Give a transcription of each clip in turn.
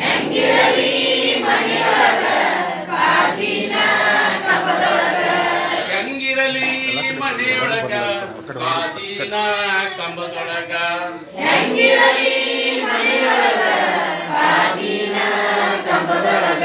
ಹೆಂಗಿರಲಿ ಮನೆಯೊಳಗ? ಕಾಜಿನ ಕಂಬದೊಳಗ ಹೆಂಗಿರಲಿ ಮನೆಯೊಳಗ? ಕಾಜಿನ ಕಂಬದೊಳಗ ಹೆಂಗಿರಲಿ ಮನೆಯೊಳಗ? ಕಾಜಿನ ಕಂಬದೊಳಗ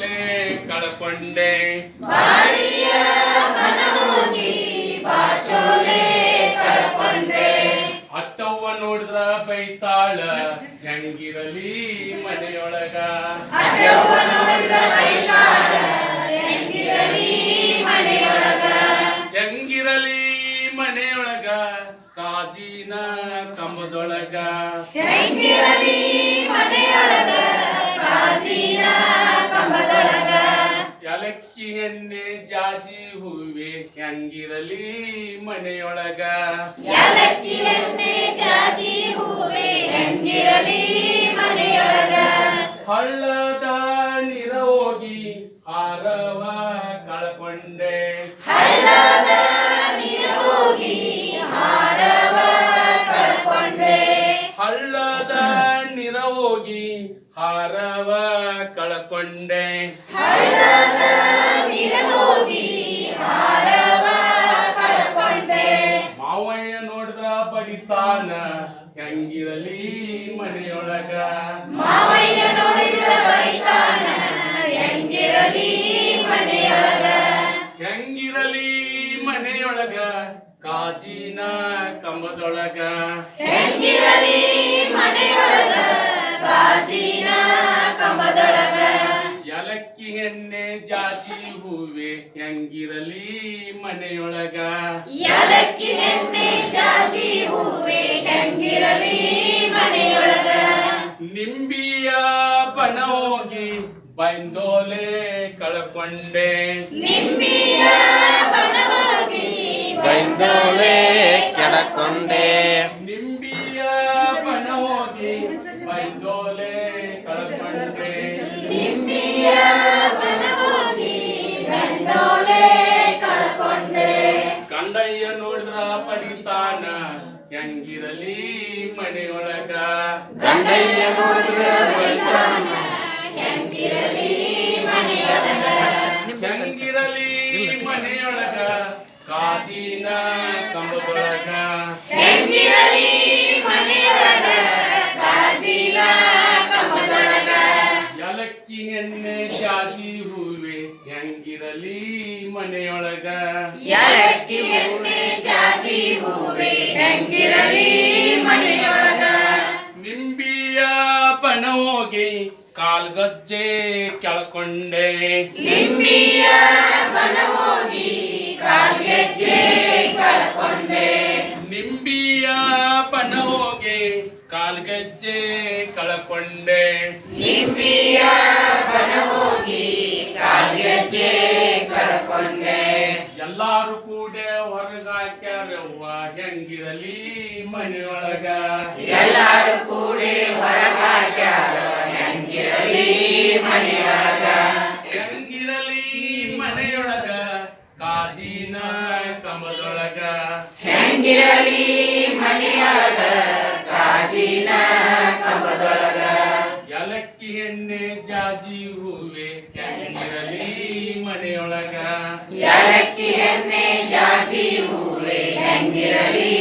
ಬಾಚೋಲೆ ಕಳ್ಕೊಂಡೆ. ಅತ್ತವ್ವ ನೋಡಿದ್ರ ಬೈತಾಳ ಹೆಂಗಿರಲಿ ಮನೆಯೊಳಗ. ಹೆಂಗಿರಲಿ ಮನೆಯೊಳಗ ಕಾಜಿನ ಕಂಬದೊಳಗ. ಎಲಕ್ಕಿ ಎಣ್ಣೆ ಜಾಜಿ ಹೂವೆ ಹೆಂಗಿರಲಿ ಮನೆಯೊಳಗ. ಹಳ್ಳದ ನೀರ ಹೋಗಿ ಹಾರವ ಕಳ್ಕೊಂಡೆ. ಹಳ್ಳದ ನೀರ ಹೋಗಿ ಹಾರವ ಕಳ್ಕೊಂಡೆ. ಮಾವಯ್ಯ ನೋಡಿದ್ರ ಬಡಿತಾನ ಹೆಂಗಿರಲಿ ಮನೆಯೊಳಗ ಹೆಂಗಿರಲಿ ಮನೆಯೊಳಗ ಕಾಜಿನ ಕಂಬದೊಳಗ ಎಲಕ್ಕಿ ಎಣ್ಣೆ ಜಾಜಿ ಹೂವೆ ಹೆಂಗಿರಲಿ ಮನೆಯೊಳಗ? ನಿಂಬಿಯ ಬನ ಹೋಗಿ ಬೈಂದೋಲೆ ಕಳ್ಕೊಂಡೆ. ಬೈಂದೋಲೆ ಕೆಳಕೊಂಡೆ. ನಿಂಬಿಯ ಬನ ಹೋಗಿ ಬೈಂದೋಲೆ ಕಳ್ಕೊಂಡೆ. ಪಡಿತಾನ ಹೆಂಗಿರಲಿ ಮನೆಯೊಳಗ ಗಂಡಯ್ಯ ನೋಡಿದ್ರೆ ಬೈತಾನ ಹೆಂಗಿರಲಿ ಮನೆಯೊಳಗ ಕಾಜಿನ ಕಂಬದೊಳಗ ಎಲಕ್ಕಿ ಎಣ್ಣೆ ಶಾದಿ ಹೂವೆ ಹೆಂಗಿರಲಿ ಮನೆಯೊಳಗ? ಯಾಲಕ್ಕಿ ಹೂವೆ ಜಾಜಿ ಹೂವೆ ಹೆಂಗಿರಲಿ ಮನೆಯೊಳಗ? ನಿಂಬಿಯ ಪನ ಹೋಗಿ ಕಾಲ್ಗಜ್ಜೆ ಕೆಳಕೊಂಡೆ. ನಿಂಬಿಯ ಬನ ಹೋಗಿ ಕಾಲ್ಗೆಜ್ಜೆ ಕಳ್ಕೊಂಡೆ. ನಿಂಬಿಯ ಹೋಗಿ ಕಾಲ್ಗಜ್ಜೆ ಕಳ್ಕೊಂಡೆ. ನಿಂಬಿಯ ಬನ ಹೋಗಿ ಕಾಲ್ಗೆಜ್ಜೆ ಕಳ್ಕೊಂಡೆ ಎಲ್ಲಾರು ಕೂಡ ಹೊರಗಾಕ್ಯಾರವ್ವ ಹೆಂಗಿರಲಿ ಮನೆಯೊಳಗ. ಎಲ್ಲಾರು ಕೂಡ ಹೊರಗಾಕ್ಯಾರ ಹೆಂಗಿರಲಿ ಮನೆಯೊಳಗ. ಹೆಂಗಿರಲಿ ಮನೆಯೊಳಗ ಕಾಜಿನ ಕಮದೊಳಗ ಹೆಂಗಿರಲಿ ಮನೆಯೊಳಗ ಕಾಜಿನ ಎಣ್ಣೆ ಜಾಜಿ ಹೂವೆ ಕ್ಯಾಲೆಂಡರಲ್ಲಿ ಮನೆಯೊಳಗ ಯಾಲಕ್ಕಿ ಎಣ್ಣೆ ಜಾಜಿ ಹೂವೆ ಹೆಂಗಿರಲಿ?